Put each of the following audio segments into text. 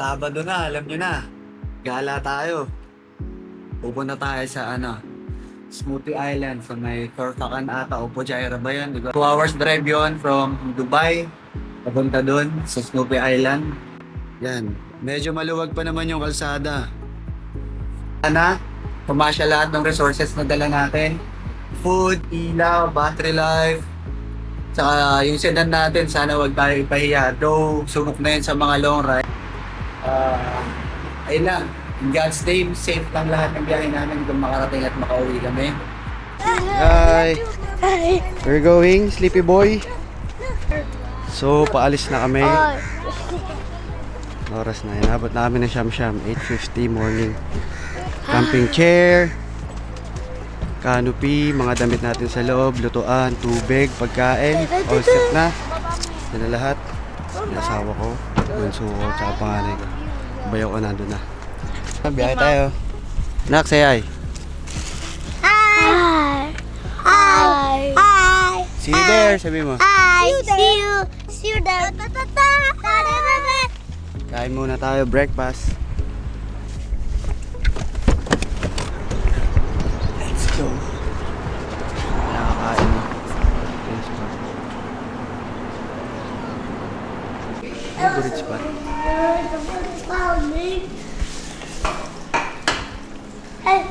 Sabado na, alam nyo na. Gala tayo. Pupunta tayo sa ano, Smoothie Island sa may Korkakan ata o Pujaira ba yun? Diba? Two hours drive yon from Dubai. Papunta doon sa Smoothie Island. Yan. Medyo maluwag pa naman yung kalsada. Ana, pumasya lahat ng resources na dala natin. Food, ilaw, battery life, Saka yung sedan natin, sana wag tayo ipahiya. Though, subok na yun sa mga long ride. Ah, ayun lang. In God's name, safe lang lahat ng biyahe namin kung makarating at makauwi kami. Hi! We're going, Sleepy Boy. So, paalis na kami. Oras na, inabot namin ng Siyam-Siyam, 8.50 morning. Camping chair, canopy, mga damit natin sa loob, lutuan, tubig, pagkain, all set na. Yan na lahat. Yung asawa ko, bunso ko, tsaka panganay ko. Bayaw ko nandun na. Biyahe tayo. Nak, say hi. Hi. Hi. Hi. See you there, sabi mo. Hi. See you. See you there. Kain muna tayo, breakfast. Favorite spot. Hey.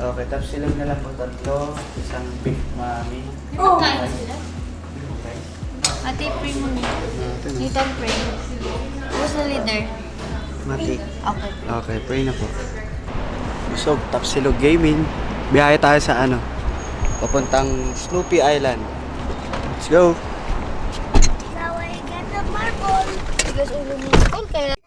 Okay, tapos silang na lang po tatlo. Isang big mami. Oh. Okay. Ate, pray mo na. Nathan, pray. Who's the leader? Mati. Okay. Okay, pray na po. So, Tapsilog Gaming. Biyahe tayo sa ano? Papuntang Snoopy Island. Let's go! Now I get the marble. Because ulo mo. Okay.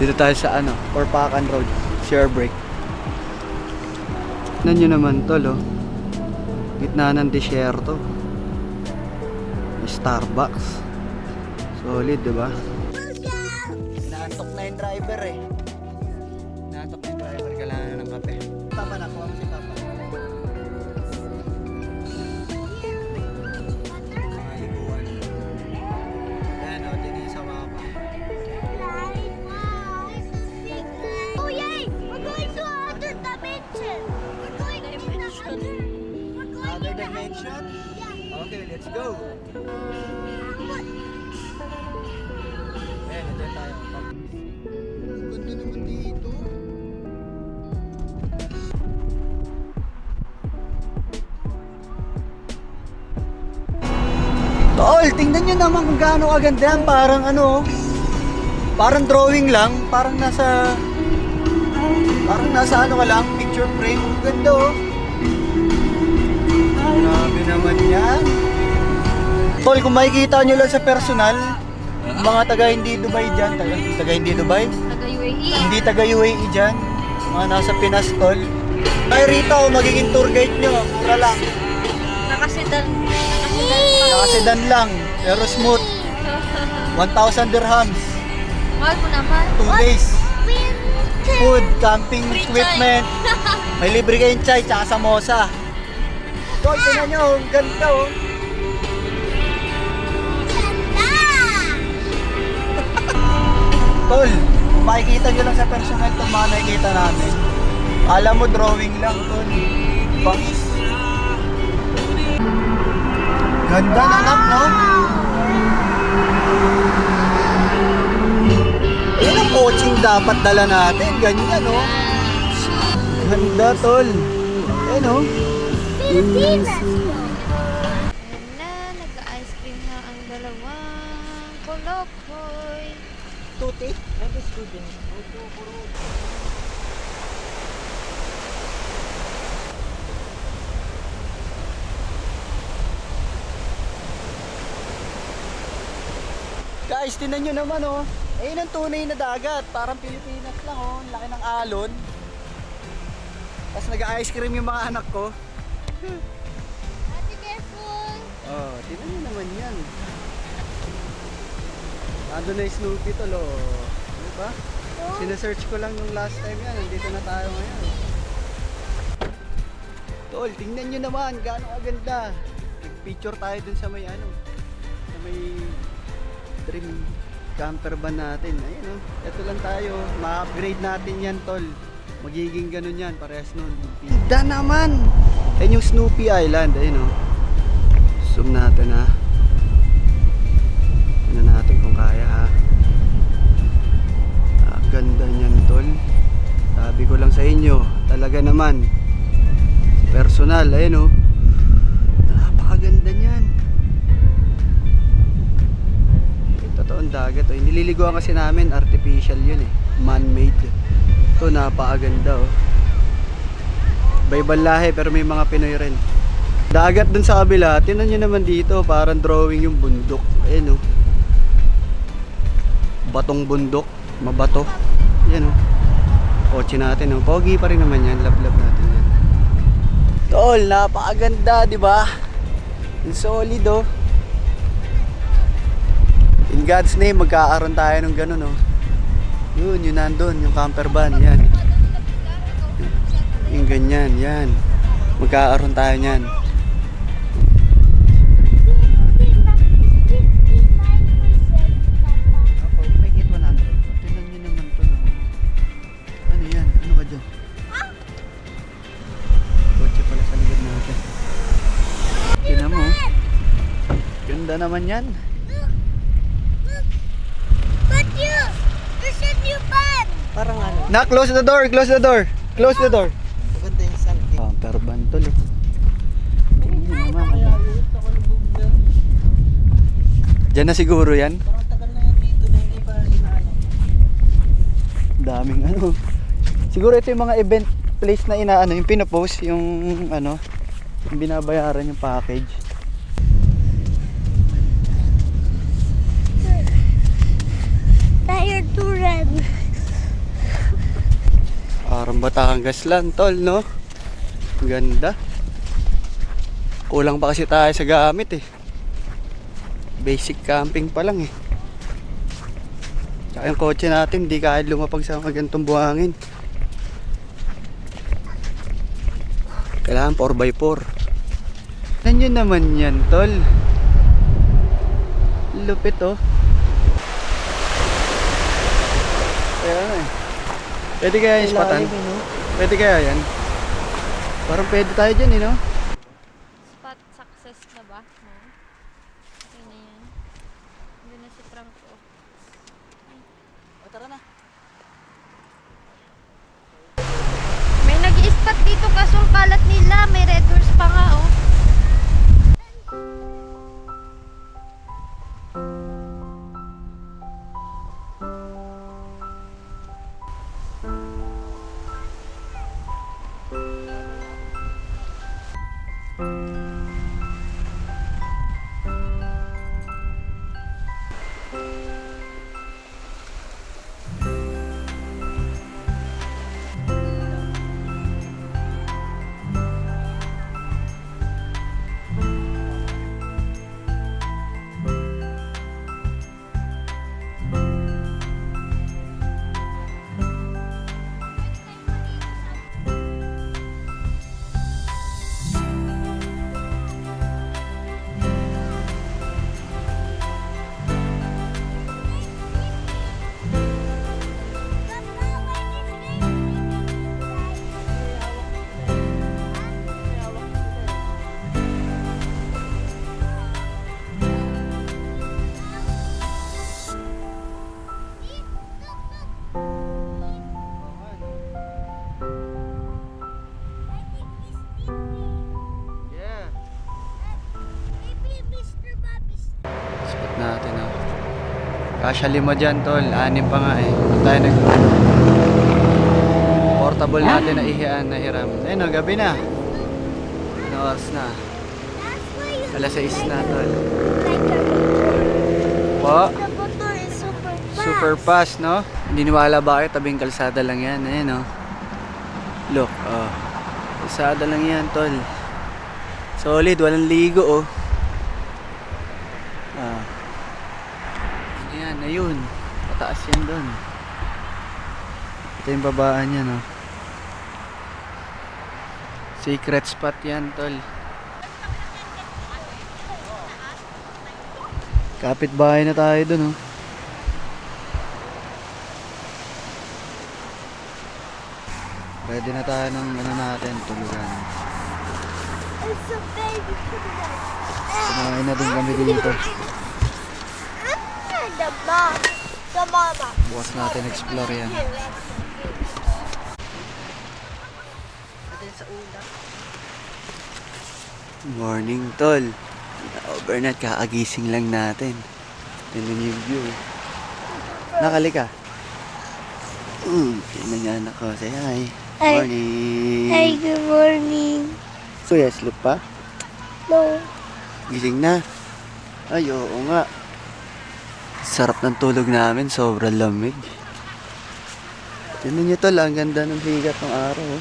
Dito tayo sa ano, Orpacan Road, share break. Tignan nyo naman to, lo. Gitna ng disyerto. May Starbucks. Solid, di ba? Inaantok na yung driver eh. Inaantok na yung driver, kailangan na ng kape. Papa na, kuha mo si Papa. Dimension? Okay, let's go! Ayan, ito tayo. Ganda naman dito. Tol, tingnan nyo naman kung gaano kaganda yan. Parang ano, parang drawing lang. Parang nasa, parang nasa ano ka lang, picture frame. Ganda oh. Grabe naman yan. Tol, kung makikita nyo lang sa personal, mga taga hindi Dubai dyan, taga, taga hindi Dubai, Taga-UAE. hindi taga UAE dyan, mga nasa Pinas, tol. Ay, Rita, oh, magiging tour guide nyo, mura lang. Nakasidan pa. Nakasedan lang, pero smooth. 1,000 dirhams, Mahal mo naman. 2 days. Food, camping Free equipment. May libre kayong chai, tsaka samosa. Tol, tingnan nyo, ang ganda oh. Tol, kung makikita nyo lang sa personal itong mga nakikita namin. Alam mo, drawing lang, tol. Bangis. Ganda na nak, no? Yan ang coaching dapat dala natin. Ganyan, no? Ganda, tol. Ayan, no? Pilipinas. Ayan na, nag-ice cream na ang dalawang kolokoy. Tuti. Guys, tinan nyo naman oh. Ayun ang tunay na dagat. Parang Pilipinas lang oh. Laki ng alon. Tapos nag-ice cream yung mga anak ko. Ate, careful. Oh, tingnan nyo naman yan. Ando na yung Snoopy tol, oh. Ano ba? Sinesearch ko lang nung last time yan. Nandito na tayo ngayon. Tol, tingnan nyo naman. Gaano kaganda. Nag-picture tayo dun sa may ano. Sa may dream camper van natin. Ayun oh. Ito lang tayo. Ma-upgrade natin yan, tol. Magiging ganun yan. Parehas nun. Ganda naman! Yan yung Snoopy Island. Ayun oh. Zoom natin ha. Tingnan natin kung kaya ha. Ah, ganda niyan tol. Sabi ko lang sa inyo, talaga naman. Personal, ayun oh. Napakaganda niyan. Eh, Totoong dagat oh. Nililiguan kasi namin, artificial yun eh. Man-made. Ito, napakaganda oh. Iba-ibang lahi pero may mga Pinoy rin. Dagat dun sa kabila, tinan nyo naman dito, parang drawing yung bundok. Ayan oh. Batong bundok, mabato. Ayan oh. Kotse natin oh. Pogi pa rin naman yan, love-love natin yan. Tol, napakaganda, di ba? Ang solid oh. In God's name, magkakaroon tayo ng ganun oh. Yun, yun nandun, yung camper van, yan. Yung ganyan, yan. Magkakaroon tayo niyan. Ako, make it 100. Tingnan nyo naman yan? Ano ka dyan? Kotse pala sa likod natin. Tingnan mo. Ganda naman yan. But you, there's a new van. Parang ano? Na, close the door! Close the door! Close the door! Maganda yung tol eh. Tingnan nyo naman. Diyan na siguro yan. Daming ano. Siguro ito yung mga event place na inaano, yung pinopost, yung ano, yung binabayaran yung package. Parang Batangas lang, tol, no? Ganda. Kulang pa kasi tayo sa gamit eh. Basic camping pa lang eh. Tsaka yung kotse natin, di kahit lumapag sa mga ganitong buhangin. Kailangan 4x4. Nan yun naman yan, tol. Lupit oh. Kaya nga eh. Pwede kaya yung spatan? Pwede kaya yan? Parang pwede tayo dyan eh, no? Kasya lima dyan, tol. Anim pa nga eh. Doon tayo nag... Portable natin na ihian na hiram. Ayun, oh, gabi na. Ano oras na? Alas 6 na, tol. Po, super fast. no? Hindi niwala ba kayo? Tabing kalsada lang yan. Ayun, oh. Look, oh. Kalsada lang yan, tol. Solid, walang ligo, oh. Ah. Yan, ayun. Pataas yan doon. Ito yung babaan yan, oh. Secret spot yan, tol. Kapit bahay na tayo doon, oh. Pwede na tayo ng ano natin, tulugan. Kumain na din kami dito. Bukas natin explore yan. Morning, tol. Overnight, kaagising lang natin. Tingnan yung view. Nakali ka? Hmm, tingnan nga anak ko. Say hi. Hi. Morning. Hey, good morning. Kuya, sleep pa? No. Gising na. Ay, oo nga. Sarap ng tulog namin, sobrang lamig. Tignan nyo tol, ang ganda ng higat ng araw. Oh.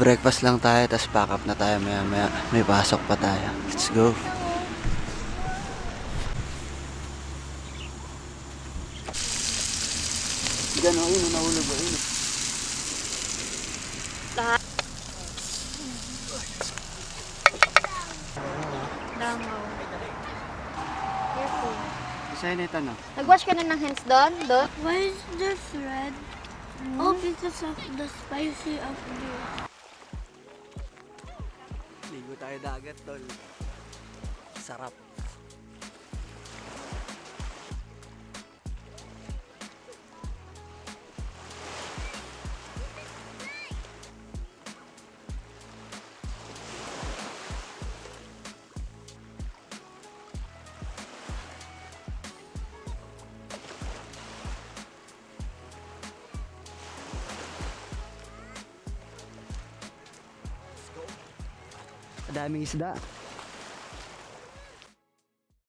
Breakfast lang tayo, tapos pack up na tayo maya maya. May pasok pa tayo. Let's go. Gano'n, yun, nahulog ba yun? Dangaw. Careful. Isa yun ito, no? Nag-wash ka na ng hands doon? Doon? Why is this red? Oh, because of the spicy of the... Ligo tayo dagat, tol. Sarap. Daming isda.